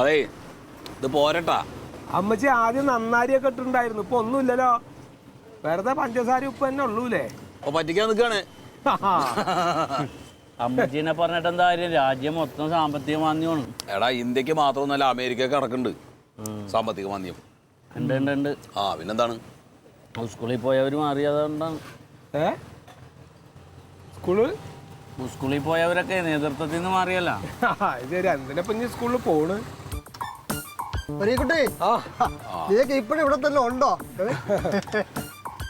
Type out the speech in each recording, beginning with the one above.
അതെ ഇത് പോരട്ടാ. അമ്മച്ചി ആദ്യം നന്നാരിയൊക്കെ ഇട്ടിട്ടുണ്ടായിരുന്നു. ഇപ്പൊ ഒന്നുമില്ലല്ലോ. വെറുതെ പഞ്ചസാര ഉപ്പ് തന്നെ ഉള്ളൂലേ അപ്പൊ പറ്റിക്കാൻ നിൽക്കാണ് അമ്മച്ചീനെ പറഞ്ഞിട്ട് എന്താ കാര്യം? രാജ്യം മൊത്തം സാമ്പത്തിക മാന്ദ്യമാണ് എടാ ഇന്ത്യയ്ക്ക് മാത്രമൊന്നല്ല അമേരിക്കക്ക് കിടക്കുന്നുണ്ട്. സാമ്പത്തിക മാന്ദ്യം ഉണ്ട് ഉണ്ട് ഉണ്ട്. ആ പിന്നെന്താണ്? സ്കൂളിൽ പോയവർ മാറിയതുകൊണ്ടാണ് ഏ? സ്കൂൾ? സ്കൂളിൽ പോയവരൊക്കെ നേതൃത്വത്തിൽ നിന്ന് മാറിയല്ല ശരി എന്തിനപ്പൊ ഇനി സ്കൂളിൽ പോണ്. കുട്ടി ആ. നീക്ക് ഇപ്പോഴും ഇവിടെ തന്നെ ഉണ്ടോ?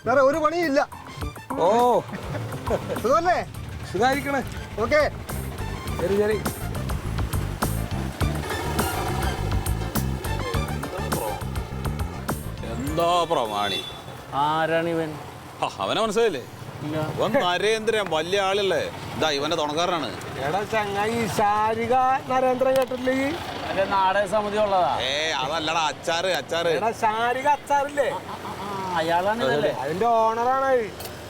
വേറെ ഒരു പണിയില്ല. ഓ. സുഖമല്ലേ സുഖായിരിക്കണേ. ഓക്കെ. ശരി ശരി. എന്താ പ്രമാണി. ആരാണ് ഇവൻ ആ, അവനെ മനസ്സിലായില്ലേ? ഇല്ല. ഇവൻ നരേന്ദ്രൻ വലിയ ആളല്ലേ. ഇതാ ഇവന്റെ തുണക്കാരനാണ്. എടാ ചങ്ങായി ശാരിക നരേന്ദ്രൻ കേട്ടിട്ടില്ലേ? നാടക സമിതി ഉള്ളതാ. ഏ അതല്ലടാ അച്ചാറ് അച്ചാറ്. ശാരിക അച്ചാറില്ലേ? ആ, അയാളാണ് ഇതല്ലേ? അതിന്റെ ഓണറാണ്.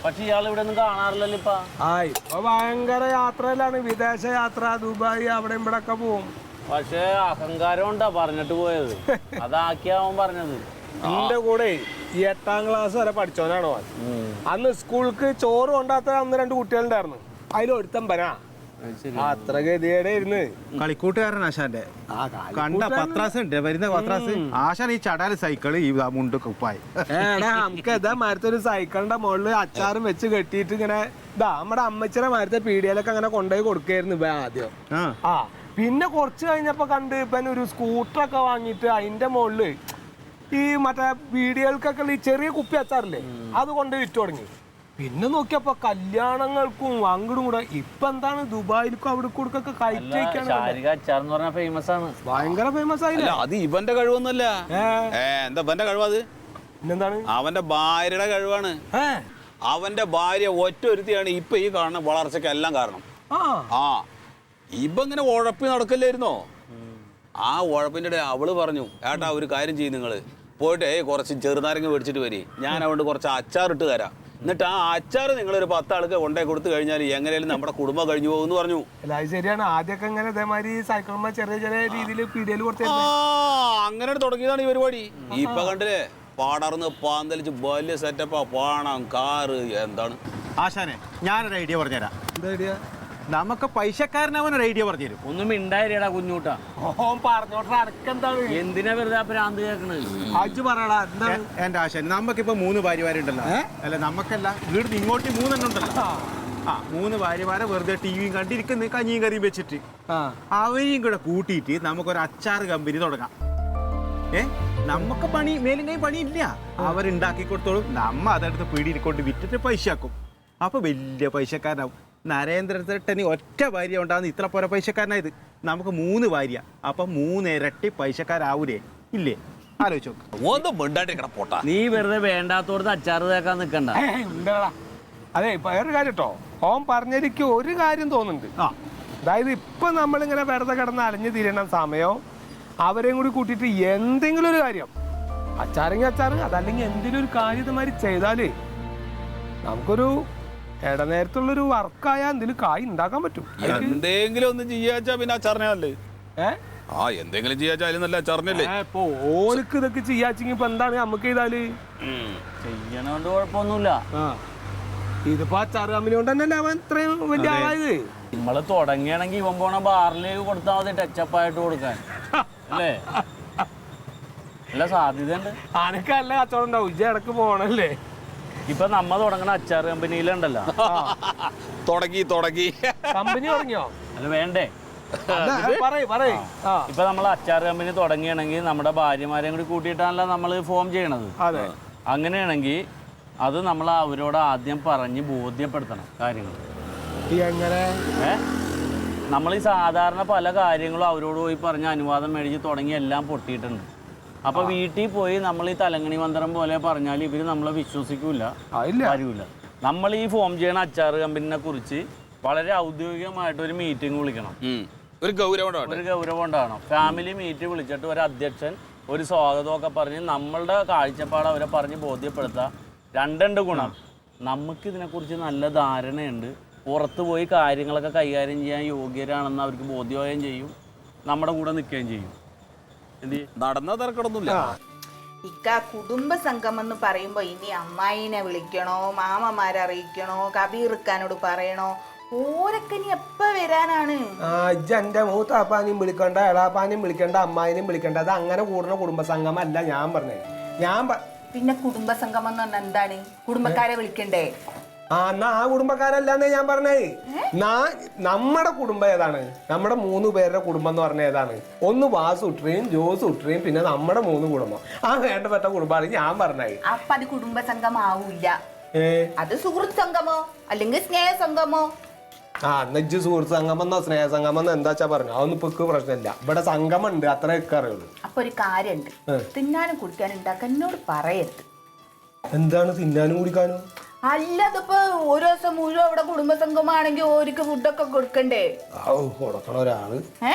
പക്ഷെ ഇയാൾ ഇവിടെ ഒന്നും കാണാറില്ലല്ലോ ഇപ്പൊ. ആ ഇപ്പൊ ഭയങ്കര യാത്രയിലാണ്. വിദേശ യാത്ര ദുബായ് അവിടെ ഇവിടെ ഒക്കെ പോവും. പക്ഷെ അഹങ്കാരം ഉണ്ടാ പറഞ്ഞിട്ട് പോയത്. അതാക്കിയാവൻ പറഞ്ഞത്. എന്റെ കൂടെ എട്ടാം ക്ലാസ് വരെ പഠിച്ചവനാണോ അന്ന് സ്കൂൾക്ക് ചോറ് കൊണ്ടാത്ത അന്ന് രണ്ട് കുട്ടികളുണ്ടായിരുന്നു. അതിൽ ഒരുത്തൻ പനാ അത് ശരി. അത്ര ഗതിയുടെ ഇരുന്ന് കളിക്കൂട്ടുകാരൻ ആശാന്റെ. കണ്ട പത്രാസ് ഉണ്ട് വരുന്ന പത്രാസ്. ആശാൻ ഈ ചടാൽ സൈക്കിൾ ഈ മുണ്ട് കുപ്പായി നമുക്ക് എന്താ മരത്തെ ഒരു സൈക്കിളിന്റെ മുകളിൽ അച്ചാറും വെച്ച് കെട്ടിയിട്ട് ഇങ്ങനെ ഇതാ നമ്മുടെ അമ്മച്ചിയുടെ മരത്തെ പീടികയിലൊക്കെ അങ്ങനെ കൊണ്ടുപോയി കൊടുക്കായിരുന്നു ഇവ ആദ്യം. ആ. പിന്നെ കുറച്ച് കഴിഞ്ഞപ്പോ കണ്ട് ഇപ്പൊ ഒരു സ്കൂട്ടറൊക്കെ വാങ്ങിയിട്ട് അതിന്റെ മുകളിൽ ഈ മറ്റേ വീഡിയോകൾക്കൊക്കെ ഈ ചെറിയ കുപ്പി അച്ചാറില്ലേ അത് കൊണ്ട് വിറ്റു തുടങ്ങി. പിന്നെ നോക്കിയപ്പോ കല്യാണങ്ങൾക്കും അങ്ങോട്ടും കൂടെ. ഇപ്പൊ എന്താണ് ദുബായിലേക്കും അവിടെ കൊടുക്കൊക്കെ എന്ന് ഫേമസ് ആണ്. ഭയങ്കര ഫേമസ് ആയില്ല? അത് ഇവന്റെ കഴിവൊന്നുമല്ല. എന്താ ഇവന്റെ കഴിവത് പിന്നെന്താണ്? അവന്റെ ഭാര്യയുടെ കഴിവാണ്. അവന്റെ ഭാര്യ ഒറ്റ ഒരുത്തിയാണ് ഇപ്പൊ ഈ കാണുന്ന വളർച്ചയ്ക്ക് എല്ലാം കാരണം. ആ. ആ ഇപ്പൊ ഇങ്ങനെ ഉഴപ്പി നടക്കില്ലായിരുന്നോ? ആ ഉഴപ്പിന്റെ ഇടയിൽ അവൾ പറഞ്ഞു ഏട്ടാ ഒരു കാര്യം ചെയ്യും നിങ്ങൾ. പോയിട്ട് ഏയ് കുറച്ച് ചെറുനാരങ്ങ മേടിച്ചിട്ട് വരി. ഞാൻ അവണ്ട് കുറച്ച് അച്ചാർ ഇട്ട് തരാം. എന്നിട്ട് ആ അച്ചാർ നിങ്ങളൊരു പത്താൾക്ക് കൊണ്ടേ കൊടുത്തു കഴിഞ്ഞാൽ എങ്ങനെയാലും നമ്മുടെ കുടുംബം കഴിഞ്ഞു പോകും എന്ന് പറഞ്ഞു. അല്ല അത് ശരിയാണ്. ആദ്യമൊക്കെ ഇങ്ങനെ ഇതേമാതിരി ചെറിയ ചെറിയ രീതിയിൽ പീടികയിൽ കൊടുത്തു ആ അങ്ങനെ തുടങ്ങിയതാണ് ഈ പരിപാടി. ഇപ്പൊ കണ്ടില്ലേ? പാടർന്ന് പാന്തലിച്ച് വലിയ സെറ്റപ്പാ പാണം കാറ് എന്താണ്? ആശാനെ ഞാനൊരു ഐഡിയ പറഞ്ഞുതരാം. എന്താ ഐഡിയ നമുക്ക് പൈസക്കാരനവൻ ഒരു ഐഡിയ പറഞ്ഞു തരും ഒന്നും ഇണ്ടായിരടാ കുഞ്ഞൂട്ടാ. ഓൻ പറഞ്ഞോട്ടെ അനക്കെന്താണ്? എന്തിനാ വെറുതെ ആ ഭ്രാന്ത് കേൾക്കണത്? അജ് പറയടാ എന്താ? എന്റെ ആശ നമുക്കിപ്പോ മൂന്ന് ഭാര്യമാരുണ്ടല്ലോ. അല്ല നമുക്കല്ല വീട് ഇങ്ങോട്ട് മൂന്നെണ്ണം ഉണ്ടല്ലോ. ആ. മൂന്ന് ഭാര്യമാരെ വെറുതെ ടിവിയും കണ്ടിരിക്കുന്ന കഞ്ഞിയും കറിയും വെച്ചിട്ട് ആ. അവരെയും കൂടെ കൂട്ടിയിട്ട് നമുക്കൊരു അച്ചാർ കമ്പനി തുടങ്ങാം. ഏ? നമുക്ക് പണി മേലും കൈ പണിയില്ല. അവരുണ്ടാക്കി കൊടുത്തോളും നമ്മ അതെടുത്ത് പീടിയിൽ കൊണ്ട് വിറ്റിട്ട് പൈസ ആക്കും അപ്പൊ വലിയ പൈസക്കാരനാവും. നരേന്ദ്രട്ടന് ഒറ്റ ഭാര്യ ഉണ്ടാകുന്ന ഇത്ര പോര പൈസക്കാരനായത് നമുക്ക് മൂന്ന് ഭാര്യ. അപ്പൊ മൂന്ന് ഇരട്ടി പൈസക്കാരാവൂലേ? ഇല്ലേ? ആലോചിച്ച് ഒന്നും പൊട്ടാ. നീ വെറുതെ വേണ്ടാത്തോടത്ത് അച്ചാർ തേക്കാൻ ഉണ്ടടാ അതെ ഇപ്പൊ വേറൊരു കാര്യം കേട്ടോ ഓൻ പറഞ്ഞിരിക്കും ഒരു കാര്യം തോന്നുന്നുണ്ട്. ആ. അതായത് ഇപ്പൊ നമ്മളിങ്ങനെ വെറുതെ കിടന്ന് അലഞ്ഞു തീരണ സമയം അവരെയും കൂടി കൂട്ടിയിട്ട് എന്തെങ്കിലും ഒരു കാര്യം. അച്ചാറെങ്കിൽ അച്ചാറ് അതല്ലെങ്കിൽ എന്തെങ്കിലും ഒരു കാര്യം ഇതുമാതിരി ചെയ്താൽ നമുക്കൊരു ഇടനേരത്തുള്ളൊരു വർക്കായാൽ എന്തെങ്കിലും കായ് ഉണ്ടാക്കാൻ പറ്റും? എന്തെങ്കിലും ഒന്ന് ചെയ്യാച്ചാ പിന്നെ അച്ചാറിനല്ലേ ഏ? ആ എന്തെങ്കിലും ചെയ്യാച്ചാ അതിൽ നല്ല അച്ചാറിനല്ലേ ഇപ്പൊ ഓനക്ക് ഇതൊക്കെ ചെയ്യാച്ചെങ്കിൽ ഇപ്പൊ എന്താണ് നമുക്ക് ചെയ്താൽ? ചെയ്യണോണ്ട് കുഴപ്പമൊന്നുമില്ല ആ ഇതിപ്പോ അച്ചാറ് കമ്പനി കൊണ്ട് തന്നെയല്ലേ അവൻ ഇത്രയും വലിയ ആളായത്? നമ്മൾ തുടങ്ങിയാണെങ്കിൽ ഇവൻ പോണ ബാറിലേക്ക് കൊടുത്താൽ മതി ടച്ചപ്പ് ആയിട്ട് കൊടുക്കാൻ. അല്ലേ? അല്ല സാധ്യതയുണ്ട്. ആനക്ക് നല്ല കച്ചവടം ഉണ്ടാവും. ഇജ്ജ് ഇടയ്ക്ക് പോണല്ലേ? ഇപ്പൊ നമ്മ തുടങ്ങണ അച്ചാർ കമ്പനിയിലുണ്ടല്ലോ. തുടങ്ങി തുടങ്ങി. കമ്പനി തുടങ്ങിയോ? അത് വേണ്ടേ? പറയ് പറയ്. ആ. ഇപ്പൊ നമ്മൾ അച്ചാർ കമ്പനി തുടങ്ങിയാണെങ്കിൽ നമ്മുടെ ഭാര്യമാരെയും കൂടി കൂട്ടിയിട്ടാണല്ലോ നമ്മൾ ഫോം ചെയ്യണത്. അതെ. അങ്ങനെയാണെങ്കിൽ അത് നമ്മൾ അവരോട് ആദ്യം പറഞ്ഞ് ബോധ്യപ്പെടുത്തണം കാര്യങ്ങൾ എങ്ങനെ? നമ്മൾ ഈ സാധാരണ പല കാര്യങ്ങളും അവരോട് പോയി പറഞ്ഞ് അനുവാദം മേടിച്ച് തുടങ്ങി എല്ലാം പൊട്ടിയിട്ടുണ്ട്. അപ്പൊ വീട്ടിൽ പോയി നമ്മൾ ഈ തലങ്ങണി മന്ത്രം പോലെ പറഞ്ഞാൽ ഇവർ നമ്മളെ വിശ്വസിക്കൂല. ഇല്ല. നമ്മൾ ഈ ഫോം ചെയ്യണ അച്ചാർ കമ്പനിനെ കുറിച്ച് വളരെ ഔദ്യോഗികമായിട്ട് ഒരു മീറ്റിംഗ് വിളിക്കണം. ഒരു ഗൗരവം ഒരു ഗൗരവം ഉണ്ടാകണം ഫാമിലി മീറ്റ് വിളിച്ചിട്ട് ഒരു അധ്യക്ഷൻ ഒരു സ്വാഗതമൊക്കെ പറഞ്ഞ് നമ്മളുടെ കാഴ്ചപ്പാട് അവരെ പറഞ്ഞ് ബോധ്യപ്പെടുത്തുക രണ്ടുണ്ട് ഗുണം. നമുക്ക് ഇതിനെക്കുറിച്ച് നല്ല ധാരണയുണ്ട്. പുറത്തു പോയി കാര്യങ്ങളൊക്കെ കൈകാര്യം ചെയ്യാൻ യോഗ്യരാണെന്ന് അവർക്ക് ബോധ്യമാവുകയും ചെയ്യും. നമ്മുടെ കൂടെ നിൽക്കുകയും ചെയ്യും. നടന്ന തിരക്കടൊന്നുമില്ല. ഇക്ക കുടുംബ സംഘം എന്ന് പറയുമ്പോ ഇനി അമ്മായിനെ വിളിക്കണോ മാമമാരെ അറിയിക്കണോ കബീർക്കാനോട് പറയണോ? ഓരക്കനി എപ്പ വരാനാണ്? എന്റെ മൂത്താപ്പാനെയും വിളിക്കണ്ട എളാപ്പാനെയും വിളിക്കണ്ട അമ്മായിനെയും വിളിക്കണ്ട. അത് അങ്ങനെ കൂടുന്ന കുടുംബസംഗമം അല്ല ഞാൻ പറഞ്ഞത്. ഞാൻ പിന്നെ കുടുംബ സംഗമം എന്ന് പറഞ്ഞാൽ എന്താണ്? കുടുംബക്കാരെ വിളിക്കണ്ടേ? ആ എന്നാ ആ കുടുംബക്കാരല്ലെന്നേ ഞാൻ പറഞ്ഞേ. നാ നമ്മുടെ കുടുംബം ഏതാണ്? നമ്മുടെ മൂന്ന് പേരുടെ കുടുംബം എന്ന് പറഞ്ഞ ഏതാണ്? ഒന്ന് വാസു ഉട്രയും ജോസ് ഉട്രയും പിന്നെ നമ്മുടെ മൂന്ന് കുടുംബം. ആ വേണ്ടപ്പെട്ട കുടുംബമാണ് ഞാൻ പറഞ്ഞേ. അപ്പൊ അത് കുടുംബ സംഘമാവൂല അത് സുഹൃത്ത് സംഘമോ? അല്ലെങ്കിൽ സ്നേഹ സംഘമോ? ആ നെജ്ജ് സുഹൃത്ത് സംഗമം എന്നോ സ്നേഹ സംഗമം എന്നോ എന്താച്ചാ പറഞ്ഞു? അതൊന്നും ഇപ്പൊ പ്രശ്നമില്ല. ഇവിടെ സംഗമം ഉണ്ട് അത്രയൊക്കെ അറിയുള്ളൂ അപ്പൊ ഒരു കാര്യമുണ്ട് തിന്നാനും കുടിക്കാനും ഉണ്ടാക്കാൻ എന്നോട് പറയരുത്. എന്താണ് തിന്നാനും കുടിക്കാനും? അല്ല അതിപ്പോ ഒരു ദിവസം മുഴുവൻ അവിടെ കുടുംബ സംഗമാണെങ്കിൽ ഓർക്ക് ഫുഡൊക്കെ കൊടുക്കണ്ടേ? ഔ കൊടുക്കണ ഒരാൾ. ഏ?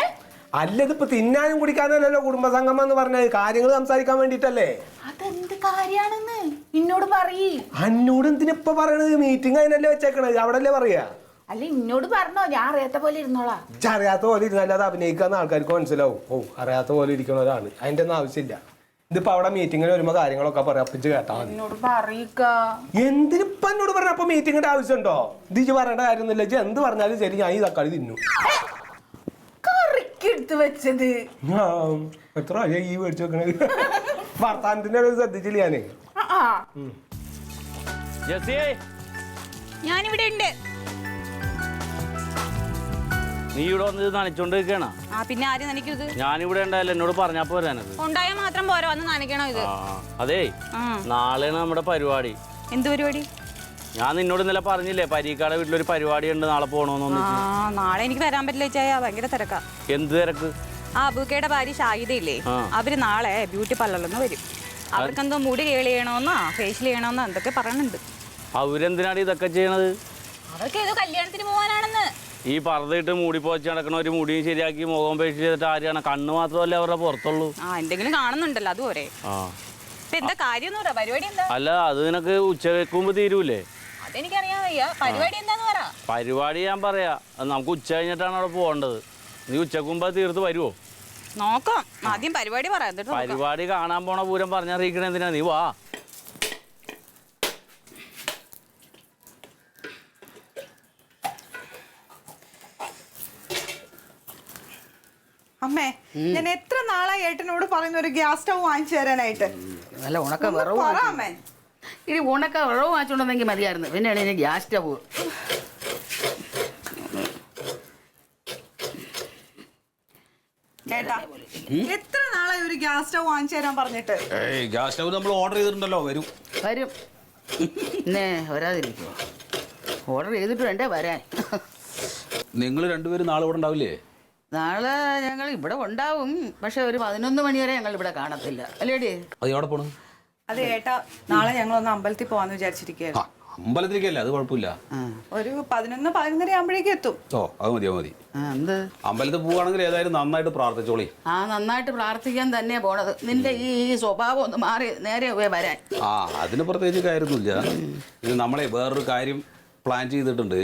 അല്ല ഇതിപ്പോ തിന്നാനും കുടിക്കാനല്ലല്ലോ കുടുംബസംഗമം എന്ന് പറഞ്ഞത്. കാര്യങ്ങൾ സംസാരിക്കാൻ വേണ്ടിട്ടല്ലേ? അതെന്ത് കാര്യാണെന്ന്? ഇന്നോട് പറയ്. അന്നോട് എന്തിനിപ്പൊ പറയണത്? മീറ്റിംഗ് അതിനല്ലേ വെച്ചേക്കണത്. അവിടെ അല്ലേ പറയാ? അല്ല ഇന്നോട് പറഞ്ഞോ. ഞാൻ അറിയാത്ത പോലെ ഇരുന്നോളാം. ഇജ്ജ് അറിയാത്ത പോലെ ഇരുന്നാലും അത് അഭിനയിക്കാന്ന് ആൾക്കാർക്ക് മനസ്സിലാവും. ഓ അറിയാത്ത പോലെ ഇരിക്കണ ഒരാൾ. അതിന്റെ ഒന്നും ആവശ്യമില്ല. ഇതിപ്പോ അവിടെ മീറ്റിംഗിൽ വരുമ്പോ കാര്യങ്ങളൊക്കെ പറയാം. അപ്പിച്ച് കേട്ടാ മതി. എന്നോട് പറയിക്ക എന്തിനിപ്പ എന്നോട് പറഞ്ഞ അപ്പൊ മീറ്റിങ്ങിന്റെ ആവശ്യമുണ്ടോ? ഇത് ഇജ്ജ് പറയേണ്ട കാര്യമൊന്നുമില്ല. ഇജ്ജ് എന്ത് പറഞ്ഞാലും ശരി ഞാൻ ഈ തക്കാളി തിന്നു. വെച്ചത്. എത്ര ആയി ഈ മേടിച്ചു വെക്കണേ? വർത്താനത്തിന്റെ ഇടയിൽ ശ്രദ്ധിച്ചില്ല ഞാനേ. ആ, ഞാനിവിടെ ഉണ്ട്. നീ ഇവിടെ വന്ന് ഇത് നനച്ചോണ്ട് നിൽക്കണ ആ പിന്നെ ആരും നനയ്ക്കും ഇത് ഞാനിവിടെ ഉണ്ടായാലും എന്നോട് പറഞ്ഞാ പോരാനത്. ഉണ്ടായാൽ മാത്രം പോരാ വന്ന് നനയ്ക്കണോ ഇത്? ആ അതേ ആ. നാളെയാണ് നമ്മുടെ പരിപാടി. എന്ത് പരിപാടി? ഞാൻ നിന്നോട് ഇന്നലെ പറഞ്ഞില്ലേ പരീക്കാടെ വീട്ടിലൊരു പരിപാടി ഉണ്ട് നാളെ പോകണമെന്നൊന്ന് ആ നാളെ എനിക്ക് വരാൻ പറ്റില്ല ചായ ഭയങ്കര തിരക്കാ. എന്ത് തിരക്ക്? ആ അബുക്കയുടെ ഭാര്യ ഷാഹിദയില്ലേ ആ. അവർ നാളെ ബ്യൂട്ടി പാർലറിൽ വരും. അവർക്കെന്തോ മുടി കേൾ ചെയ്യണമെന്നോ ഫേഷ്യൽ ചെയ്യണമെന്നോ എന്തൊക്കെ പറയണുണ്ട് അവരെന്തിനാണ് ഇതൊക്കെ ചെയ്യണത്? അവർക്ക് ഏതോ കല്യാണത്തിന് പോകാനാണെന്ന് ഈ പറതിട്ട് മൂടി പോച്ച് നടക്കണ ഒരു മുടിയും ശരിയാക്കി മുഖം പേശി ചെയ്തിട്ട് ആരെയാണ്? കണ്ണ് മാത്രമല്ലേ അവരുടെ പുറത്തുള്ളൂ. ആ എന്തെങ്കിലും കാണുന്നുണ്ടല്ലോ അതുപോലെ ആ. ഇപ്പൊ എന്താ കാര്യം പരിപാടി എന്താ? അല്ല അത് നിനക്ക് ഉച്ച വെക്കുമ്പോ തീരൂലേ? അതെനിക്കറിയാൻ വയ്യ. പരിപാടി എന്താന്ന് പറ. പരിപാടി ഞാൻ പറയാ. അത് നമുക്ക് ഉച്ച കഴിഞ്ഞിട്ടാണ് അവിടെ പോകേണ്ടത്. നീ മുമ്പ് അത് തീർത്ത് വരുമോ നോക്കാം. ആദ്യം പരിപാടി പറയാം പരിപാടി കാണാൻ പോണ പൂരം പറഞ്ഞറിയിക്കണ എന്തിനാ? നീ വാ. അമ്മേ ഞാൻ എത്ര നാളായി ഏട്ടനോട് പറയുന്ന ഒരു ഗ്യാസ് സ്റ്റൗ വാങ്ങിച്ചു തരാനായിട്ട്? നല്ല ഉണക്ക വിറവ് പറ അമ്മേ. ഇനി ഉണക്ക വിറവ് വാങ്ങിച്ചോണ്ടെങ്കിൽ മതിയായിരുന്നു. പിന്നെയാണ് ഇനി ഗ്യാസ് സ്റ്റവ് ഏട്ടാ എത്ര നാളായി ഒരു ഗ്യാസ് സ്റ്റൗ വാങ്ങിച്ചു തരാൻ പറഞ്ഞിട്ട്? ഏയ് ഗ്യാസ് സ്റ്റവ് നമ്മൾ ഓർഡർ ചെയ്തിട്ടുണ്ടല്ലോ വരും. വരും. പിന്നെ വരാതിരിക്കുമോ ഓർഡർ ചെയ്തിട്ട് വേണ്ടേ വരാൻ. നിങ്ങൾ രണ്ടുപേരും നാളെ ഇവിടെ ഉണ്ടാവില്ലേ? നാളെ ഞങ്ങൾ ഇവിടെ ഉണ്ടാവും. പക്ഷെ ഒരു പതിനൊന്ന് മണി വരെ ഞങ്ങൾ ഇവിടെ കാണത്തില്ല. അല്ലേടി? അത് എവിടെ പോണു? അതെ ഏട്ടാ നാളെ ഞങ്ങൾ ഒന്ന് അമ്പലത്തിൽ പോവാന്ന് വിചാരിച്ചിരിക്കുകയായിരുന്നു ആ അമ്പലത്തിലേക്കല്ലേ? അത് കുഴപ്പമില്ല. ഒരു പതിനൊന്ന് പതിനൊന്നര ആകുമ്പോഴേക്കും എത്തും. ഓ അത് മതി അത് മതി. എന്ത്? അമ്പലത്തിൽ പോവാണെങ്കിൽ ഏതായാലും നന്നായിട്ട് പ്രാർത്ഥിച്ചോളി. ആ നന്നായിട്ട് പ്രാർത്ഥിക്കാൻ തന്നെ പോണത്. നിന്റെ ഈ സ്വഭാവം ഒന്ന് മാറി നേരെ പോയി വരാൻ. ആ അതിന് പ്രത്യേകിച്ച് കാര്യമൊന്നുമില്ല. ഇത് നമ്മളെ വേറൊരു കാര്യം പ്ലാൻ ചെയ്തിട്ടുണ്ട്.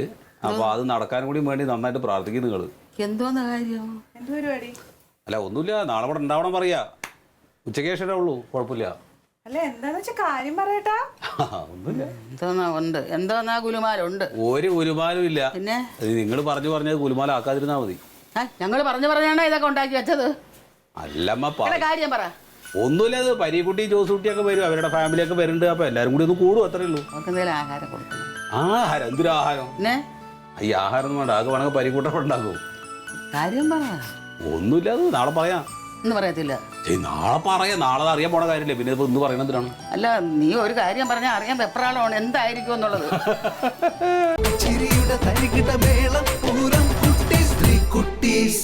അപ്പൊ അത് നടക്കാൻ കൂടി വേണ്ടി നന്നായിട്ട് പ്രാർത്ഥിക്കും നിങ്ങൾ എന്തോന്ന് കാര്യം? എന്ത് പരിപാടി? അല്ല ഒന്നുമില്ല. നാളെ ഇവിടെ ഉണ്ടാവണം പറയാ. ഉച്ചയ്ക്ക് ശേഷമേ ഉള്ളൂ. കുഴപ്പമില്ല. അല്ല എന്താന്ന് വെച്ചാ കാര്യം പറയട്ടാ. ഒന്നുമില്ല. എന്തോന്നാ ഉണ്ട്. എന്തോന്നാ ഗുലുമാലുണ്ട് ഒരു കുലുമാലും ഇല്ല. പിന്നെ? നിങ്ങൾ പറഞ്ഞു പറഞ്ഞത് കുലുമാലാക്കാതിരുന്നാ മതി. ഞങ്ങൾ ഞങ്ങൾ പറഞ്ഞു പറഞ്ഞാണ് ഇതൊക്കെ ഉണ്ടാക്കി വെച്ചത്? അല്ലമ്മ പ- ഇവിടെ കാര്യം പറ. ഒന്നുമില്ല അത് പരീക്കുട്ടി ജോസൂട്ടിയൊക്കെ വരും. അവരുടെ ഫാമിലിയൊക്കെ വരുന്നുണ്ട്. അപ്പൊ എല്ലാരും കൂടി ഒന്ന് കൂടും അത്രേ ഉള്ളൂ. നമുക്ക് എന്തെങ്കിലും ആഹാരം കൊടുക്കണം. ആഹാരം? എന്തൊരു ആഹാരം? പിന്നെ? ഈ ആഹാരം ഒന്നും വേണ്ട. ആകെ വേണമെങ്കിൽ പരീക്കൂട്ടം ഉണ്ടാക്കും. കാര്യം പറ. ഒന്നുമില്ല അത് നാളെ പറയാം. എന്ന് പറയത്തില്ല. ഏയ് നാളെ പറയാം. നാളെ അറിയാൻ പോണ കാര്യമില്ല? പിന്നെ ഇപ്പൊ ഇന്ന് പറയണതിനാണ് അല്ല നീ ഒരു കാര്യം പറഞ്ഞാൽ അറിയാൻ വെപ്രാളമാണ് എന്തായിരിക്കും എന്നുള്ളത്. ചിരിയുടെ തരികിട മേളം പൂരം കുട്ടി സ്ത്രീ കുട്ടീസ്